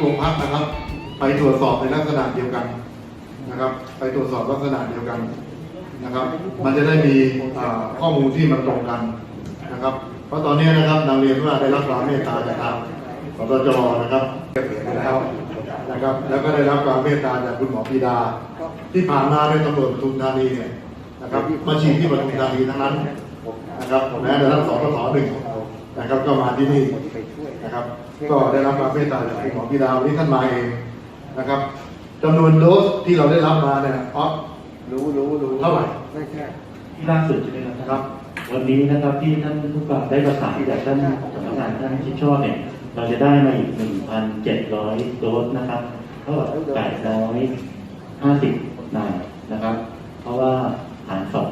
โรงพักนะครับ ไปตรวจสอบในลักษณะเดียวกันนะครับ ไปตรวจสอบลักษณะเดียวกันนะครับ มันจะได้มีข้อมูลที่มันตรงกันนะครับ เพราะตอนนี้นะครับนำเรียนว่าได้รับความเมตตาจากทางสตจนะครับแล้วนะครับแล้วก็ได้รับความเมตตาจากคุณหมอปีดา ที่ผ่านมาในตำรวจปทุมธานีเนี่ยนะครับมาฉีดที่ปทุมธานีทั้งนั้นนะครับแม้แต่ท่านสปสหนึ่ง นะครับก็มาที่นี่นะครับ ก็ได้รับความเมตตาจากคุณหมอปีดาวันนี้ท่านมาเองนะครับจำนวนโดสที่เราได้รับมาเนี่ยอ๋อรู้รู้รู้เท่าไหร่ไม่ใช่ที่ล่าสุดใช่ไหมครับครับวันนี้นะครับที่ท่านผู้กำกับได้ประสานจากท่านสำนักงานท่านชิดชอบเนี่ยเราจะได้มาอีก 1,700 โดสนะครับเท่ากับ850นายนะครับ เพราะว่าหารสอง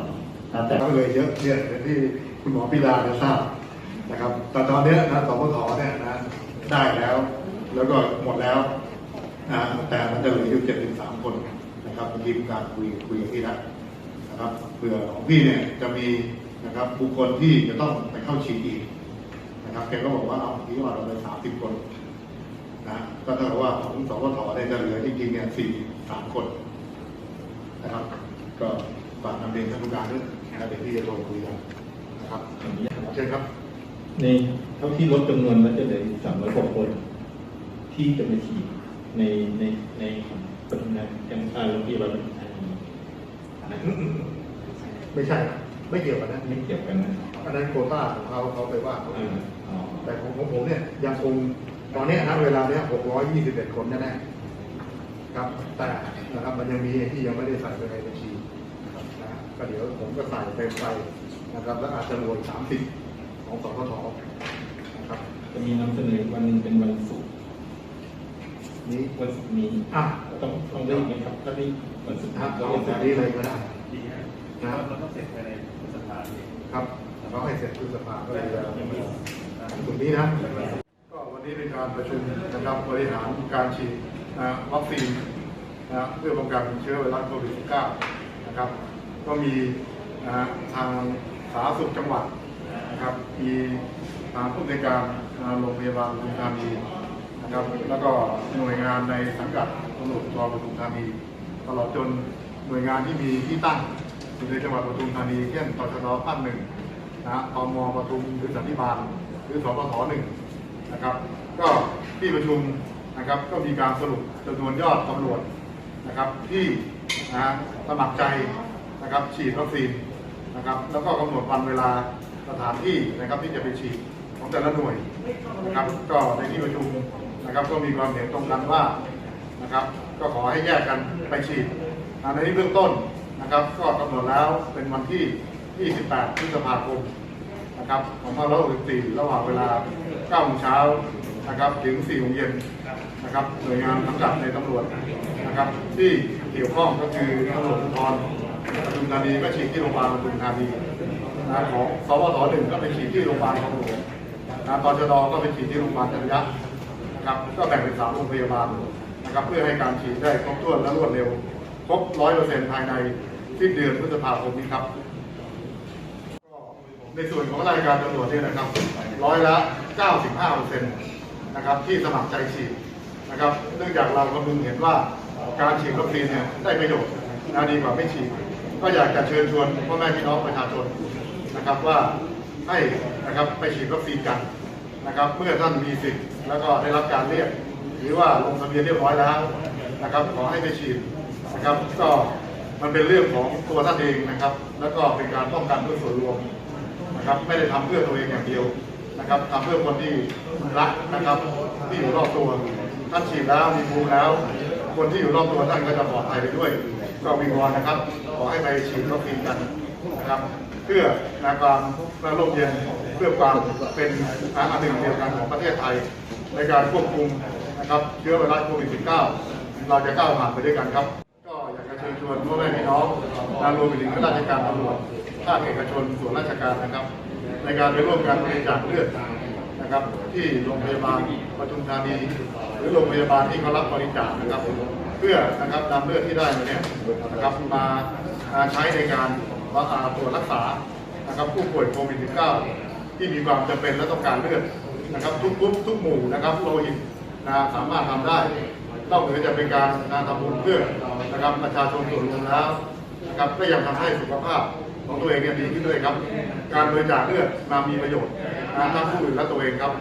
นะครับแต่ก็เลยเยอะเนี่ยอย่างที่คุณหมอปีดาได้ทราบ นะครับ แต่ตอนนี้นะสปทเนี่ยนะได้แล้ว แล้วก็หมดแล้วนะแต่มันจะเหลืออยู่73คนนะครับเมื่อกี้มีการคุยคุยกับพี่ล้วนะครับเผื่อของพี่เนี่ยจะมีนะครับบุคคลที่จะต้องไปเข้าฉีดอีกนะครับแกก็บอกว่าเอาพี่ว่าเราไป30คนนะก็เท่ากับว่าของสปทเนี่ยจะเหลือจริงๆเนี่ย43คนนะครับก็ฝากนำเรียนท่านผู้การด้วยนะเดี๋ยวพี่จะโทรคุยกันนะครับเชิญครับ ในเท่าที่ลดจำนวนแล้วจะเหลือสามร้อยกว่าคน ที่จะมาฉีดในในในของปริมาณยังอ่าโรงพยาบาลปทุมธานีนะครับไม่ใช่นะไม่เกี่ยวกันนะไม่เกี่ยวกันนะอันนั้นโควต้าของเขาเขาไปว่าเขาอ่าอ๋อแต่ของของผมเนี่ยยังคงตอนเนี้ยนะเวลาเนี้ย621 คนแน่ๆครับ แต่นะครับมันยังมีที่ยังไม่ได้ใส่ไปในบัญชีนะครับนะก็เดี๋ยวผมก็ใส่เต็มไปนะครับ แล้วอาจจะรวม30 ของสพทนะครับ จะมีนำเสนอวันหนึงเป็นวันศุกร์นี้วันศุกร์นี้อะต้องต้องรีบไหมครับถ้ารีบวันศุกร์ครับก็เอาแบบนี้เลยก็ได้ดีฮะนะครับเราต้องเสร็จภายในพฤษภาคมครับเราให้เสร็จพฤษภาก็เลยจะตรงนี้นะก็วันนี้เป็นการประชุมนะครับบริหารการฉีดนะวัคซีนนะเพื่อป้องกันเชื้อไวรัสโควิด -19 นะครับ ก็มีนะทางสาธารณสุขจังหวัด นะครับมีทางผู้ในวยการนะโรงพยาบาลปทุมธานีนะครับแล้วก็หน่วยงานในสังกัดตำรวจปทุมธานีตลอดจนหน่วยงานที่มีที่ตั้งอยู่ในจังหวัดปทุมธานีเช่นตชดภาคหนึ่งนะตมปทุมหรือสันติบาลหรือสปทหนึ่งนะครับก็ที่ประชุมนะครับก็มีการสรุปจำนวนยอดตำรวจนะครับที่นะสมัครใจนะครับฉีดวัคซีนนะครับแล้วก็กำหนดวันเวลา สถานที่นะครับที่จะไปฉีดของแต่ละหน่วยนะครับ ก็ในที่ประชุมนะครับก็มีความเห็นตรงกันว่านะครับก็ขอให้แยกกันไปฉีดในที่เบื้องต้นนะครับก็กำหนดแล้วเป็นวันที่ 28 พฤษภาคมนะครับ2564ระหว่างเวลา9โมงเช้านะครับถึง4โมงเย็นนะครับหน่วยงานสังกัดในตำรวจนะครับ ที่เกี่ยวข้องก็คือตำรวจภูธรปทุมธานีก็ฉีดที่โรงพยาบาลปทุมธานี นะของสวทหนึ่งก็ไปฉีดที่โรงพยาบาลคลองหลวงนะตชดก็ไปฉีดที่โรงพยาบาลจันยะนะครับก็แบ่งเป็นสามโรงพยาบาลนะครับเพื่อให้การฉีดได้ครบถ้วนและรวดเร็ว ครบร้อยเปอร์เซ็นต์ภายในสิ้นเดือนพฤษภาคมนี้ครับในส่วนของรายการตำรวจเนี่ยนะครับร้อยละ 95เปอร์เซ็นต์นะครับที่สมัครใจฉีดนะครับเนื่องจากเรากำลังเห็นว่าการฉีดวัคซีนเนี่ยได้ประโยชน์นะดีกว่าไม่ฉีด ก็อยากจะเชิญชวนพ่อแม่พี่น้องประชาชน นะครับว่าให้นะครับไปฉีดวัคซีนกันนะครับ เมื่อท่านมีสิทธิ์แล้วก็ได้รับการเรียก หรือว่าลงทะเบียนเรียบร้อยแล้วนะครับ ขอให้ไปฉีดนะครับ ก็มันเป็นเรื่องของตัวท่านเองนะครับ แล้วก็เป็นการป้องกันเพื่อส่วนรวมนะครับ ไม่ได้ทำเพื่อตัวเองอย่างเดียวนะครับทำเพื่อคนที่รักนะครับ ที่อยู่รอบตัวท่านฉีดแล้วมีภูมิแล้ว คนที่อยู่รอบตัวท่านก็จะปลอดภัยไปด้วย ก็วิงวอนนะครับ ขอให้ไปฉีดวัคซีนกันนะครับ เพื่อนาความนาร่มเย็นเพื่อความเป็นอันหนึ่งเดียวกันของประเทศไทย ในการควบคุมนะครับเชื้อไวรัสโควิด -19 เราจะก้าวผ่านไปด้วยกันครับ ก็อยากจะเชิญชวนพ่อแม่พี่น้องนารวมไปถึงข้าราชการตำรวจภาคเอกชนส่วนราชการนะครับ ในการไปร่วมกันบริจาคเลือดนะครับที่โรงพยาบาลปทุมธานี หรือโรงพยาบาลที่เขารับบริจาคนะครับ เพื่อนะครับนำเลือดที่ได้มาเนี่ยนะครับมาใช้ในการ รักษาตรวจรักษานะครับผู้ป่วยโควิด -19 ที่มีความจำเป็นและต้องการเลือดนะครับทุกกรุ๊ปทุกหมู่นะครับโลหิตนะสามารถทำได้นอกเหนือจากเป็นการนะทำบุญเพื่อนะครับประชาชนส่วนรวมแล้วนะครับก็ยังทำให้สุขภาพของตัวเองเนี่ยดีขึ้นด้วยครับ การบริจาคเลือดมามีประโยชน์นะทั้งผู้อื่นและตัวเองครับ